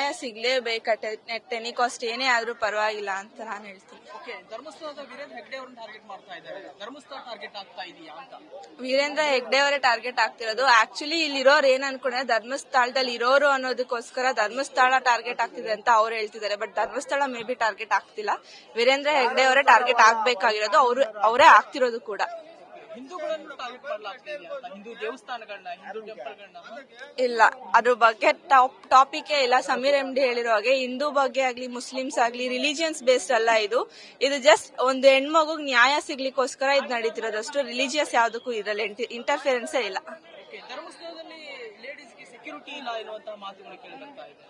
ನ್ಯಾಯ ಸಿಗ್ಲೇಬೇಕು ಟೆನಿ ಕಾಸ್ಟ್ ಏನೇ ಆದ್ರೂ ಪರವಾಗಿಲ್ಲ ಅಂತ ನಾನು ಹೇಳ್ತೀನಿ. ಓಕೆ ಧರ್ಮಸ್ಥಳದ ವೀರೇಂದ್ರ ಹೆಗ್ಡೆ ಅವರನ್ನ ಟಾರ್ಗೆಟ್ ಮಾಡ್ತಾ ಇದ್ದಾರೆ. ಧರ್ಮಸ್ಥಳ ಟಾರ್ಗೆಟ್ ಆಗ್ತಾ ಇದೆಯಾ ಅಂತ? ವೀರೇಂದ್ರ ಹೆಗ್ಡೆ ಅವರೇ ಟಾರ್ಗೆಟ್ ಆಗ್ತಿರೋದು. ಆಕ್ಚುಲಿ ಇಲ್ಲಿರೋರು ಏನ್ ಅನ್ಕೊಂಡ್ರೆ ಧರ್ಮಸ್ಥಳದಲ್ಲಿ ಇರೋರು ಅನ್ನೋದಕ್ಕೋಸ್ಕರ ಧರ್ಮಸ್ಥಳ ಟಾರ್ಗೆಟ್ ಆಗ್ತಿದೆ ಅಂತ ಅವ್ರು ಹೇಳ್ತಿದ್ದಾರೆ. But Dharmasthala may be target ಆಗ್ತಿಲ್ಲ. ವೀರೇಂದ್ರ ಹೆಗ್ಡೆ ಅವರೇ ಟಾರ್ಗೆಟ್ ಆಗ್ಬೇಕಾಗಿರೋದು. ಅವರು ಅವರೇ ಆಗ್ತಿರೋದು ಕೂಡ. ಹಿಂದೂಗಳನ್ನು ಟಾರ್ಗೆಟ್ ಹಿಂದೂ ದೇವಸ್ಥಾನಗಳನ್ನ ಹಿಂದೂ ಟೆಂಪಲ್ಗಳನ್ನ. ಇಲ್ಲ ಅದ್ರ ಬಗ್ಗೆ ಟಾಪ್ ಟಾಪಿಕ್ ಇಲ್ಲ. ಸಮೀರ್ ಎಂ ಡಿ ಹೇಳಿರೋ ಹಾಗೆ ಹಿಂದೂ ಬಗ್ಗೆ ಆಗ್ಲಿ ಮುಸ್ಲಿಮ್ಸ್ ಆಗ್ಲಿ ರಿಲಿಜಿಯನ್ಸ್ ಬೇಸ್ಡ್ ಅಲ್ಲ ಇದು. ಇದು ಜಸ್ಟ್ ಒಂದು ಹೆಣ್ಮಗುಗ್ ನ್ಯಾಯ ಸಿಗ್ಲಿಕ್ಕೋಸ್ಕರ ಇದು ನಡೀತಿರೋದಷ್ಟು ರಿಲಿಜಿಯಸ್ ಯಾವ್ದಕ್ಕೂ ಇರಲ್ಲ. ಇಂಟರ್ಫಿಯರೆನ್ಸೇ ಇಲ್ಲ. ಓಕೆ ಧರ್ಮಸ್ಥಳದಲ್ಲಿ ಲೇಡೀಸ್ಗೆ ಸೆಕ್ಯೂರಿಟಿ ಇಲ್ಲ ಎನ್ನುವಂತಹ ಮಾತುಗಳು ಕೇಳಿ ಇದೆ.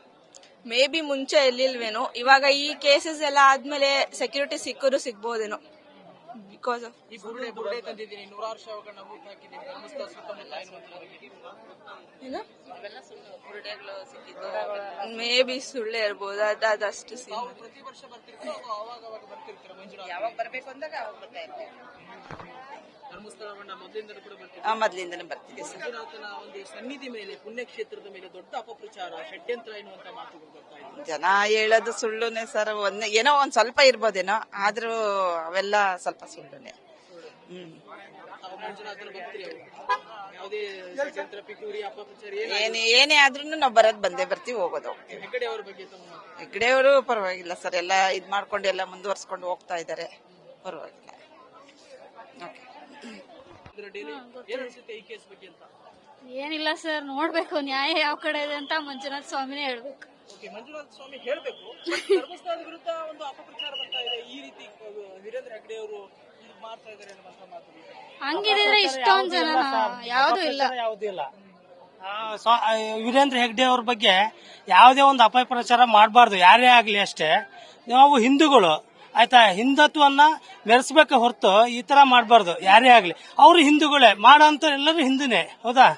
ಮೇ ಬಿ ಮುಂಚೆ ಇರ್ಲಿಲ್ವೇನೋ. ಇವಾಗ ಈ ಕೇಸಸ್ ಎಲ್ಲ ಆದ್ಮೇಲೆ ಸೆಕ್ಯೂರಿಟಿ ಸಿಕ್ಕರು ಸಿಗ್ಬೋದೇನೋ. ಬಿಕಾಸ್ ಆಫ್ ಈ ಬುರುಡೆ ಬುರುಡೆ ತಂದಿದ್ದೀನಿ. ನೂರಾರು ಶವಗಳನ್ನ ಊಟ ಹಾಕಿದ್ದೀನಿ. ಧರ್ಮಸ್ಥಳ ಸುತ್ತಮುತ್ತ ಬಗ್ಗೆ ಮೇ ಬಿ ಸುಳ್ಳೇ. ಇರ್ಬೋದು ಅದು ಅದಷ್ಟು ಸೀನ್ ಪ್ರತಿ ವರ್ಷ ಬರ್ತಿರ್ತೀರೋ ಅವಾಗ ಅವಾಗ ಬರ್ತಿರ್ತೀರ ಮಂಜುನಾಥ ಯಾವಾಗ ಬರಬೇಕು ಅಂದಾಗ ಅವಾಗ ಬರ್ತಾ ಇರ್ತೀವಿ. ಮೊದಲಿಂದಲೂ ಕೂಡ ಬರ್ತೀವಿ ಆ, ಮೊದ್ಲಿಂದನೂ ಬರ್ತೀವಿ ಸರ್. ಒಂದು ಸನ್ನಿಧಿ ಮೇಲೆ ಪುಣ್ಯಕ್ಷೇತ್ರದ ಮೇಲೆ ದೊಡ್ಡ ಅಪಪ್ರಚಾರ ಷಡ್ಯಂತ್ರ ಎನ್ನುವಂತ ಮಾತುಗಳು ಜನ ಹೇಳೋದು ಸುಳ್ಳುನೇ ಸರ್. ಒಂದ್ ಏನೋ ಒಂದ್ ಸ್ವಲ್ಪ ಇರ್ಬೋದೇನೋ ಆದ್ರೂ ಅವೆಲ್ಲ ಸ್ವಲ್ಪ ಸುಳ್ಳುನೆ ಅಪಪ್ರಚಾರ ಏನ ಏನೇ ಏನೇ ಆದ್ರೂ ನಾವು ಬರೋದ್ ಬಂದೇ ಬರ್ತೀವಿ ಹೋಗೋದು. ಹೆಗ್ಡೆಯವರು ಪರವಾಗಿಲ್ಲ ಸರ್ ಎಲ್ಲ ಇದ್ ಮಾಡ್ಕೊಂಡು ಎಲ್ಲ ಮುಂದುವರ್ಸ್ಕೊಂಡು ಹೋಗ್ತಾ ಇದ್ದಾರೆ ಪರವಾಗಿಲ್ಲ. ಓಕೆ. ಇದ್ರ ಡೈಲಿ ಏನ್ ಅನ್ಸುತ್ತೆ ಈ ಕೇಸ್ ಬಗ್ಗೆ ಅಂತ ಏನಿಲ್ಲ ಸರ್ ನೋಡ್ಬೇಕು ನ್ಯಾಯ ಯಾವ ಕಡೆ ಇದೆ ಅಂತ ಮಂಜುನಾಥ ಸ್ವಾಮಿನೇ ಹೇಳ್ಬೇಕು. ಓಕೆ ಮಂಜುನಾಥ ಸ್ವಾಮಿ ಹೇಳ್ಬೇಕು ಧರ್ಮಸ್ಥಳದ ವಿರುದ್ಧ ಒಂದು ಅಪಪ್ರಚಾರ ಬರ್ತಾ ಇದೆ ಈ ರೀತಿ ಅಹ್, ವೀರೇಂದ್ರ ಹೆಗ್ಡೆ ಅವರು ಇದು ಮಾಡ್ತಾ ಇದ್ದಾರೆ ಅನ್ನುವಂತ ಮಾತು ಹಂಗಿದ್ರೆ ಇಷ್ಟೊಂದ್ ಜನ ಯಾವ್ದು ಇಲ್ಲ. ಯಾವುದಿಲ್ಲ ವೀರೇಂದ್ರ ಹೆಗ್ಡೆ ಅವ್ರ ಬಗ್ಗೆ ಯಾವುದೇ ಒಂದು ಅಪಪ್ರಚಾರ ಮಾಡಬಾರ್ದು. ಯಾರೇ ಆಗ್ಲಿ ಅಷ್ಟೇ. ನಾವು ಹಿಂದೂಗಳು ಆಯ್ತಾ? ಹಿಂದುತ್ವನ್ನ ಮೆರೆಸ್ಬೇಕೆ ಹೊರತು ಈ ತರ ಮಾಡಬಾರ್ದು. ಯಾರೇ ಆಗ್ಲಿ. ಅವರು ಹಿಂದೂಗಳೇ. ಮಾಡೋಂಥ ಎಲ್ಲರೂ ಹಿಂದೂನೇ. ಹೌದಾ?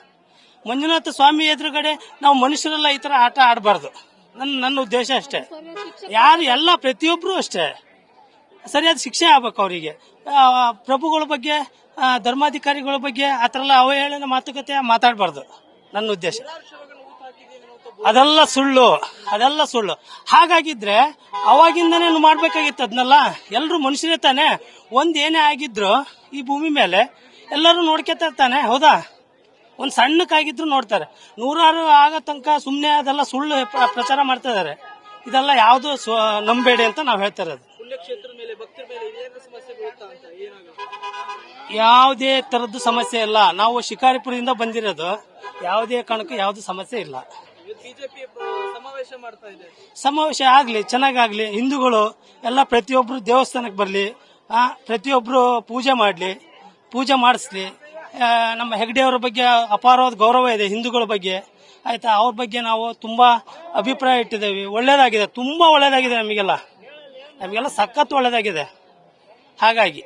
ಮಂಜುನಾಥ ಸ್ವಾಮಿ ಎದುರುಗಡೆ ನಾವು ಮನುಷ್ಯರೆಲ್ಲ ಈ ತರ ಆಟ ಆಡಬಾರ್ದು. ನನ್ನ ನನ್ನ ಉದ್ದೇಶ ಅಷ್ಟೇ. ಯಾರು ಎಲ್ಲ ಪ್ರತಿಯೊಬ್ಬರು ಅಷ್ಟೇ. ಸರಿಯಾದ ಶಿಕ್ಷೆ ಆಗ್ಬೇಕು ಅವರಿಗೆ. ಪ್ರಭುಗಳ ಬಗ್ಗೆ ಧರ್ಮಾಧಿಕಾರಿಗಳ ಬಗ್ಗೆ ಆ ಥರ ಎಲ್ಲ ಅವಹೇಳನ ಮಾತುಕತೆ ಮಾತಾಡಬಾರ್ದು. ನನ್ನ ಉದ್ದೇಶ. ಅದೆಲ್ಲ ಸುಳ್ಳು. ಅದೆಲ್ಲ ಸುಳ್ಳು. ಹಾಗಾಗಿದ್ರೆ ಅವಾಗಿಂದನೇ ಮಾಡ್ಬೇಕಾಗಿತ್ತು ಅದನ್ನೆಲ್ಲ. ಎಲ್ಲರೂ ಮನುಷ್ಯರೇ ತಾನೆ. ಒಂದ್ ಏನೇ ಆಗಿದ್ರು ಈ ಭೂಮಿ ಮೇಲೆ ಎಲ್ಲರೂ ನೋಡ್ಕೋತಾ ಇರ್ತಾನೆ. ಹೌದಾ? ಒಂದು ಸಣ್ಣಕ್ಕಾಗಿದ್ರು ನೋಡ್ತಾರೆ. ನೂರಾರು ಆಗೋ ತನಕ ಸುಮ್ಮನೆ ಅದೆಲ್ಲ ಸುಳ್ಳು ಪ್ರ- ಪ್ರಚಾರ ಮಾಡ್ತಾ ಇದ್ದಾರೆ ಇದೆಲ್ಲ ಯಾವುದು ನಂಬೇಡಿ ಅಂತ ನಾವು ಹೇಳ್ತಾ ಇರೋದು. ಯಾವುದೇ ತರದ್ದು ಸಮಸ್ಯೆ ಇಲ್ಲ. ನಾವು ಶಿಕಾರಿಪುರದಿಂದ ಬಂದಿರೋದು. ಯಾವುದೇ ಕಾರಣಕ್ಕೂ ಯಾವ್ದು ಸಮಸ್ಯೆ ಇಲ್ಲ. ಬಿಜೆಪಿ ಸಮಾವೇಶ ಮಾಡ್ತಾ ಇದೆ. ಸಮಾವೇಶ ಆಗ್ಲಿ ಚೆನ್ನಾಗಾಗ್ಲಿ ಹಿಂದೂಗಳು ಎಲ್ಲ ಪ್ರತಿಯೊಬ್ರು ದೇವಸ್ಥಾನಕ್ಕೆ ಬರ್ಲಿ ಪ್ರತಿಯೊಬ್ರು ಪೂಜೆ ಮಾಡ್ಲಿ ಪೂಜೆ ಮಾಡಿಸ್ಲಿ. ನಮ್ಮ ಹೆಗ್ಡೆಯವರ ಬಗ್ಗೆ ಅಪಾರವಾದ ಗೌರವ ಇದೆ ಹಿಂದೂಗಳ ಬಗ್ಗೆ. ಆಯ್ತಾ? ಅವ್ರ ಬಗ್ಗೆ ನಾವು ತುಂಬಾ ಅಭಿಪ್ರಾಯ ಇಟ್ಟಿದ್ದೇವೆ. ಒಳ್ಳೇದಾಗಿದೆ. ತುಂಬಾ ಒಳ್ಳೇದಾಗಿದೆ ನಮಗೆಲ್ಲ. ನಮಗೆಲ್ಲ ಸಖತ್ ಒಳ್ಳೇದಾಗಿದೆ. ಹಾಗಾಗಿ